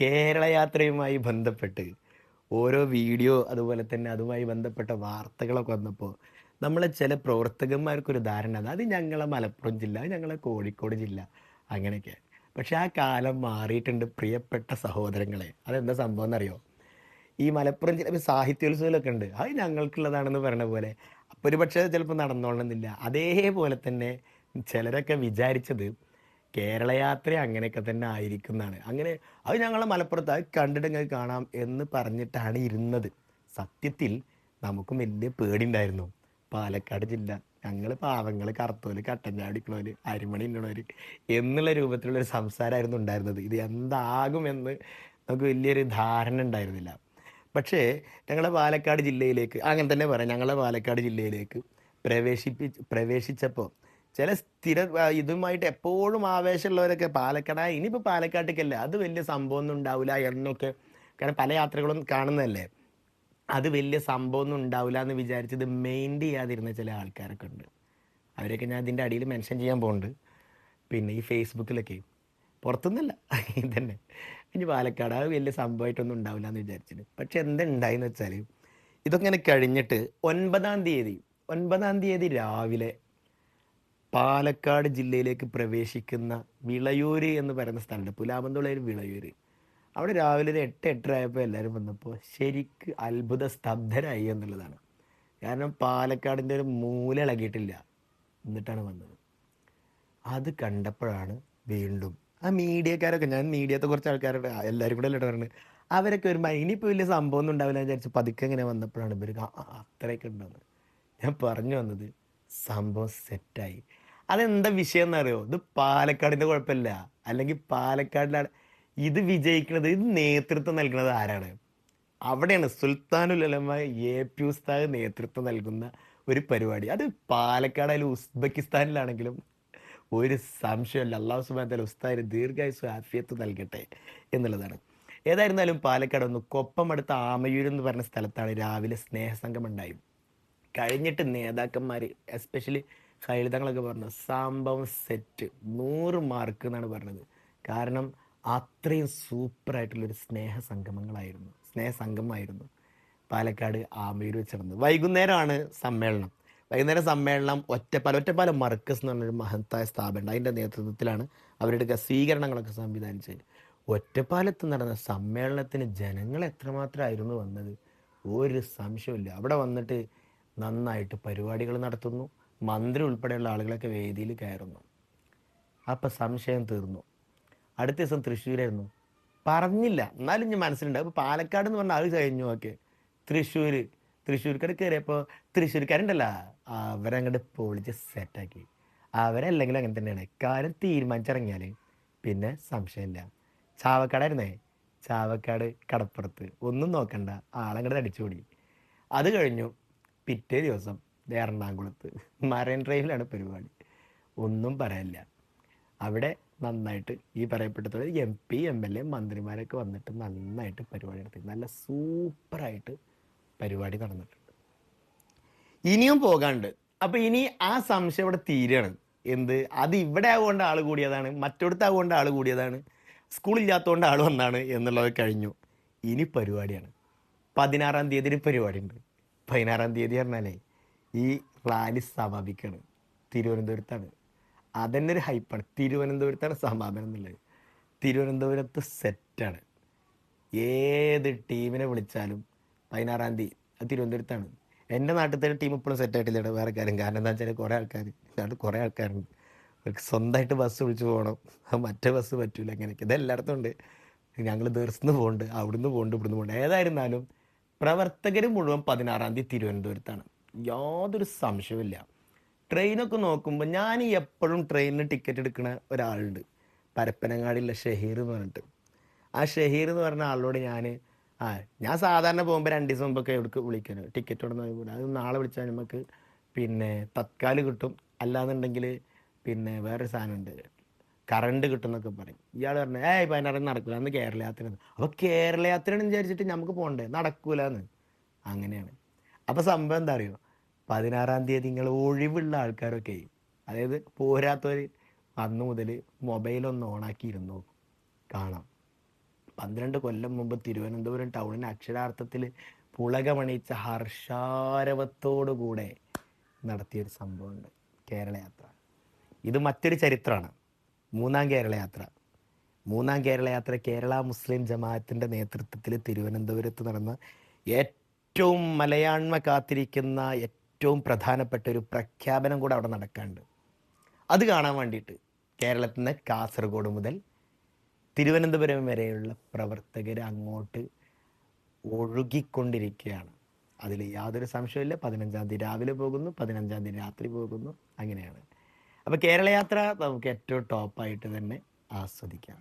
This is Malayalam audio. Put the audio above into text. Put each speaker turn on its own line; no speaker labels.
കേരള യാത്രയുമായി ബന്ധപ്പെട്ട് ഓരോ വീഡിയോ അതുപോലെ തന്നെ അതുമായി ബന്ധപ്പെട്ട വാർത്തകളൊക്കെ വന്നപ്പോൾ നമ്മളെ ചില പ്രവർത്തകന്മാർക്കൊരു ധാരണ അത് അത് ഞങ്ങളെ മലപ്പുറം ജില്ല ഞങ്ങളെ കോഴിക്കോട് ജില്ല അങ്ങനെയൊക്കെ. പക്ഷെ ആ കാലം മാറിയിട്ടുണ്ട് പ്രിയപ്പെട്ട സഹോദരങ്ങളെ. അതെന്താ സംഭവം എന്നറിയോ? ഈ മലപ്പുറം ജില്ല സാഹിത്യോത്സവമൊക്കെ ഉണ്ട്. അത് ഞങ്ങൾക്കുള്ളതാണെന്ന് പറഞ്ഞ പോലെ അപ്പോൾ ഒരു പക്ഷേ ചിലപ്പോൾ നടന്നോളണമെന്നില്ല. അതേപോലെ തന്നെ ചിലരൊക്കെ വിചാരിച്ചത് കേരള യാത്ര അങ്ങനെയൊക്കെ തന്നെ ആയിരിക്കും എന്നാണ് അങ്ങനെ അത് ഞങ്ങളെ മലപ്പുറത്ത് അത് കണ്ടിട്ട് ഞങ്ങൾക്ക് കാണാം എന്ന് പറഞ്ഞിട്ടാണ് ഇരുന്നത്. സത്യത്തിൽ നമുക്കും വലിയ പേടിയുണ്ടായിരുന്നു. പാലക്കാട് ജില്ല ഞങ്ങൾ പാവങ്ങൾ കറുത്തോൽ കട്ടൻ അരിമണി ഇന്നണോര് എന്നുള്ള രൂപത്തിലുള്ള ഒരു സംസാരമായിരുന്നു ഉണ്ടായിരുന്നത്. ഇത് എന്താകുമെന്ന് നമുക്ക് വലിയൊരു ധാരണ ഉണ്ടായിരുന്നില്ല. പക്ഷേ ഞങ്ങളെ പാലക്കാട് ജില്ലയിലേക്ക് അങ്ങനെ തന്നെ പറയാം ഞങ്ങളെ പാലക്കാട് ജില്ലയിലേക്ക് പ്രവേശിപ്പി പ്രവേശിച്ചപ്പോൾ ചില സ്ഥിര ഇതുമായിട്ട് എപ്പോഴും ആവേശമുള്ളവരൊക്കെ പാലക്കാട്. ഇനിയിപ്പോൾ പാലക്കാട്ടേക്കല്ലേ? അത് വലിയ സംഭവമൊന്നും ഉണ്ടാവില്ല എന്നൊക്കെ കാരണം പല യാത്രകളും കാണുന്നതല്ലേ? അത് വലിയ സംഭവമൊന്നും ഉണ്ടാവില്ല എന്ന് വിചാരിച്ചത് മെയിന്റ് ചെയ്യാതിരുന്ന ചില ആൾക്കാരൊക്കെ ഉണ്ട്. അവരൊക്കെ ഞാൻ ഇതിന്റെ അടിയിൽ മെൻഷൻ ചെയ്യാൻ പോകുന്നുണ്ട് പിന്നെ ഈ ഫേസ്ബുക്കിലൊക്കെ. പുറത്തുനിന്നല്ല ഇതന്നെ. ഇനി പാലക്കാട് അത് വലിയ സംഭവമായിട്ടൊന്നും ഉണ്ടാവില്ല എന്ന് വിചാരിച്ചിട്ട് പക്ഷെ എന്തുണ്ടായെന്ന് വെച്ചാൽ ഇതൊക്കെ കഴിഞ്ഞിട്ട് ഒൻപതാം തീയതി ഒൻപതാം തീയതി രാവിലെ പാലക്കാട് ജില്ലയിലേക്ക് പ്രവേശിക്കുന്ന വിളയൂര് എന്ന് പറയുന്ന സ്ഥലമുണ്ട്. പുലാമന്തുളയിൽ വിളയൂര്. അവിടെ രാവിലെ ഒരു എട്ട് എട്ടര ആയപ്പോൾ എല്ലാവരും വന്നപ്പോൾ ശരിക്ക് അത്ഭുത സ്തബ്ധരായി എന്നുള്ളതാണ്. കാരണം പാലക്കാടിന്റെ ഒരു മൂല ഇളകിയിട്ടില്ല. എന്നിട്ടാണ് വന്നത്. അത് കണ്ടപ്പോഴാണ് വീണ്ടും ആ മീഡിയക്കാരൊക്കെ ഞാൻ മീഡിയത്തെ കുറച്ച് ആൾക്കാരുടെ എല്ലാവരും കൂടെ അല്ലേ പറഞ്ഞത് അവരൊക്കെ വരുമ്പോൾ ഇനിയിപ്പോൾ വലിയ സംഭവം ഒന്നും ഉണ്ടാവില്ല വിചാരിച്ച് പതുക്കെ ഇങ്ങനെ വന്നപ്പോഴാണ് ഇവർക്ക് അത്രയൊക്കെ ഉണ്ടെന്ന് ഞാൻ പറഞ്ഞു വന്നത് സംഭവം സെറ്റായി അതെന്താ വിഷയം എന്നറിയോ ഇത് പാലക്കാടിന്റെ കുഴപ്പമില്ല. അല്ലെങ്കിൽ പാലക്കാടിലാണ് ഇത് വിജയിക്കുന്നത് ഇത് നേതൃത്വം നൽകുന്നത് ആരാണ്? അവിടെയാണ് സുൽത്താനുൽ ഉലമ എ പി ഉസ്താദ് നേതൃത്വം നൽകുന്ന ഒരു പരിപാടി. അത് പാലക്കാടായാലും ഉസ്ബെക്കിസ്ഥാനിലാണെങ്കിലും ഒരു സംശയമല്ല അള്ളാഹു സുബാൻ ഉസ്താദിന് ദീർഘായുസ് ആഫിയത്ത് നൽകട്ടെ എന്നുള്ളതാണ്. ഏതായിരുന്നാലും പാലക്കാട് ഒന്ന് കൊപ്പമടുത്ത ആമയൂർ എന്ന് പറഞ്ഞ സ്ഥലത്താണ് രാവിലെ സ്നേഹസംഘം ഉണ്ടായി കഴിഞ്ഞിട്ട് നേതാക്കന്മാർ എസ്പെഷ്യലി ഹൈലിതങ്ങളൊക്കെ പറഞ്ഞു സംഭവം സെറ്റ് നൂറ് മാർക്ക് എന്നാണ് പറഞ്ഞത്. കാരണം അത്രയും സൂപ്പറായിട്ടുള്ളൊരു സ്നേഹ സംഗമങ്ങളായിരുന്നു. സ്നേഹ സംഗമമായിരുന്നു പാലക്കാട് ആമയൂർ വെച്ച് നടന്നത് വൈകുന്നേരമാണ് സമ്മേളനം. വൈകുന്നേരം സമ്മേളനം ഒറ്റപ്പാലം ഒറ്റപ്പാലം മർക്കസ് എന്ന് പറഞ്ഞൊരു മഹത്തായ സ്ഥാപനം അതിന്റെ നേതൃത്വത്തിലാണ് അവരുടെ സ്വീകരണങ്ങളൊക്കെ സംവിധാനിച്ചത്. ഒറ്റപ്പാലത്ത് നടന്ന സമ്മേളനത്തിന് ജനങ്ങൾ എത്രമാത്രമായിരുന്നു വന്നത്? ഒരു സംശയമില്ല അവിടെ വന്നിട്ട് നന്നായിട്ട് പരിപാടികൾ നടത്തുന്നു. മന്ത്രി ഉൾപ്പെടെയുള്ള ആളുകളൊക്കെ വേദിയിൽ കയറുന്നു. അപ്പം സംശയം തീർന്നു. അടുത്ത ദിവസം തൃശ്ശൂരായിരുന്നു. പറഞ്ഞില്ല. എന്നാലും ഞാൻ മനസ്സിലുണ്ട്. അപ്പോൾ പാലക്കാട് എന്ന് പറഞ്ഞാൽ അത് കഴിഞ്ഞു. ഓക്കെ. തൃശ്ശൂർ തൃശ്ശൂർക്കാർ കയറിയപ്പോൾ തൃശ്ശൂർക്കാരുണ്ടല്ലോ. അവരങ്ങോട്ട് പൊളിച്ച് സെറ്റാക്കി. അവരല്ലെങ്കിലും അങ്ങനെ തന്നെയാണ്. കാര്യം തീരുമാനിച്ചിറങ്ങിയാൽ പിന്നെ സംശയമില്ല. ചാവക്കാടായിരുന്നേ? ചാവക്കാട് കടപ്പുറത്ത്. ഒന്നും നോക്കണ്ട. ആളങ്ങോട്ട് അടിച്ചുകൂടി അത് കഴിഞ്ഞു. പിറ്റേ ദിവസം എറണാകുളത്ത് മറൈൻ ഡ്രൈവിലാണ് പരിപാടി. ഒന്നും പറയാനില്ല അവിടെ നന്നായിട്ട് ഈ പറയപ്പെട്ട M P M L A മന്ത്രിമാരൊക്കെ വന്നിട്ട് നന്നായിട്ട് പരിപാടി നടത്തി. നല്ല സൂപ്പറായിട്ട് പരിപാടി നടന്നിട്ടുണ്ട്. ഇനിയും പോകാണ്ട്. അപ്പോൾ ഇനി ആ സംശയം ഇവിടെ തീരുകയാണ് എന്ത്? അത് ഇവിടെ ആവുകൊണ്ട് ആൾ കൂടിയതാണ്. മറ്റൊടുത്ത് ആവുകൊണ്ട് ആൾ കൂടിയതാണ്. സ്കൂളില്ലാത്തതുകൊണ്ട് ആൾ വന്നാണ് എന്നുള്ളത് കഴിഞ്ഞു. ഇനി പരിപാടിയാണ്. പതിനാറാം തീയതി പരിപാടി ഉണ്ട് പതിനാറാം തീയതി പറഞ്ഞാലേ ഈ റാലി സമാപിക്കണം. തിരുവനന്തപുരത്താണ്. അതന്നെ ഒരു ഹൈപ്പാണ് തിരുവനന്തപുരത്താണ് സമാപനം എന്നുള്ളത്. തിരുവനന്തപുരത്ത് സെറ്റാണ് ഏത് ടീമിനെ വിളിച്ചാലും പതിനാറാം തീയതി അത് തിരുവനന്തപുരത്താണ്. എന്റെ നാട്ടിൽ തന്നെ ടീം ഇപ്പോഴും സെറ്റ് ആയിട്ടില്ല. വേറെ കാര്യം. കാരണം എന്താ വെച്ചാൽ കുറേ ആൾക്കാർ നാട്ടിൽ കുറേ ആൾക്കാരുണ്ട്. അവർക്ക് സ്വന്തമായിട്ട് ബസ് വിളിച്ച് പോകണം. മറ്റേ ബസ് പറ്റൂല. അങ്ങനെയൊക്കെ ഇത് എല്ലായിടത്തും ഉണ്ട്. ഞങ്ങൾ ദീർഘന്ന് പോകുന്നുണ്ട് അവിടുന്ന് പോകുന്നുണ്ട് ഇവിടുന്ന് പോകുന്നുണ്ട് ഏതായിരുന്നാലും പ്രവർത്തകർ മുഴുവൻ പതിനാറാം തീയതി തിരുവനന്തപുരത്താണ്. യാതൊരു സംശയമില്ല ട്രെയിനൊക്കെ നോക്കുമ്പോൾ ഞാൻ എപ്പോഴും ട്രെയിനിന് ടിക്കറ്റ് എടുക്കുന്ന ഒരാളുണ്ട്. പരപ്പനങ്ങാടിയിലെ ഷഹീർ എന്ന് പറഞ്ഞിട്ട്. ആ ഷഹീർ എന്ന് പറഞ്ഞ ആളോട് ഞാൻ ആ ഞാൻ സാധാരണ പോകുമ്പോൾ രണ്ട് ദിവസം മുമ്പൊക്കെ എവിടേക്ക് വിളിക്കുന്നത് ടിക്കറ്റ് ഉടനെ കൂടെ അത് നാളെ വിളിച്ചാൽ നമുക്ക് പിന്നെ തത്കാൽ കിട്ടും. അല്ലാന്നുണ്ടെങ്കിൽ പിന്നെ വേറൊരു സാധനമുണ്ട്. കറണ്ട് കിട്ടുന്നൊക്കെ പറയും. ഇയാൾ പറഞ്ഞു ഏയ് പതിനാറിന് നടക്കില്ല അന്ന് കേരള യാത്ര അപ്പോൾ കേരള യാത്രയാണ് വിചാരിച്ചിട്ട് നമുക്ക് പോകണ്ടേ നടക്കൂലെന്ന്. അങ്ങനെയാണ്. അപ്പോൾ സംഭവം എന്താ അറിയോ? പതിനാറാം തീയതി നിങ്ങൾ ഒഴിവുള്ള ആൾക്കാരൊക്കെ അതായത് പോരാത്തവർ അന്ന് മുതൽ മൊബൈലൊന്ന് ഓണാക്കി ഇരുന്നു കാണാം. പന്ത്രണ്ട് കൊല്ലം മുമ്പ് തിരുവനന്തപുരം ടൗണിന് അക്ഷരാർത്ഥത്തിൽ പുളകമണിയിച്ച ഹർഷാരവത്തോടുകൂടെ നടത്തിയൊരു സംഭവമുണ്ട് കേരളയാത്ര ഇത് മറ്റൊരു ചരിത്രമാണ് മൂന്നാം കേരളയാത്ര മൂന്നാം കേരളയാത്ര കേരള മുസ്ലിം ജമാഅത്തിന്റെ നേതൃത്വത്തിൽ തിരുവനന്തപുരത്ത് നടന്ന ഏറ്റവും മലയാണ്മ കാത്തിരിക്കുന്ന ഏറ്റവും പ്രധാനപ്പെട്ട ഒരു പ്രഖ്യാപനം കൂടെ അവിടെ നടക്കാണ്ട് അത് കാണാൻ വേണ്ടിയിട്ട് കേരളത്തിൽ നിന്ന് കാസർഗോഡ് മുതൽ തിരുവനന്തപുരം വരെയുള്ള പ്രവർത്തകർ അങ്ങോട്ട് ഒഴുകിക്കൊണ്ടിരിക്കുകയാണ്. അതിൽ യാതൊരു സംശയമില്ല പതിനഞ്ചാം തീയതി രാവിലെ പോകുന്നു പതിനഞ്ചാം തീയതി രാത്രി പോകുന്നു. അങ്ങനെയാണ്. അപ്പോൾ കേരളയാത്ര നമുക്ക് ഏറ്റവും ടോപ്പായിട്ട് തന്നെ ആസ്വദിക്കാം.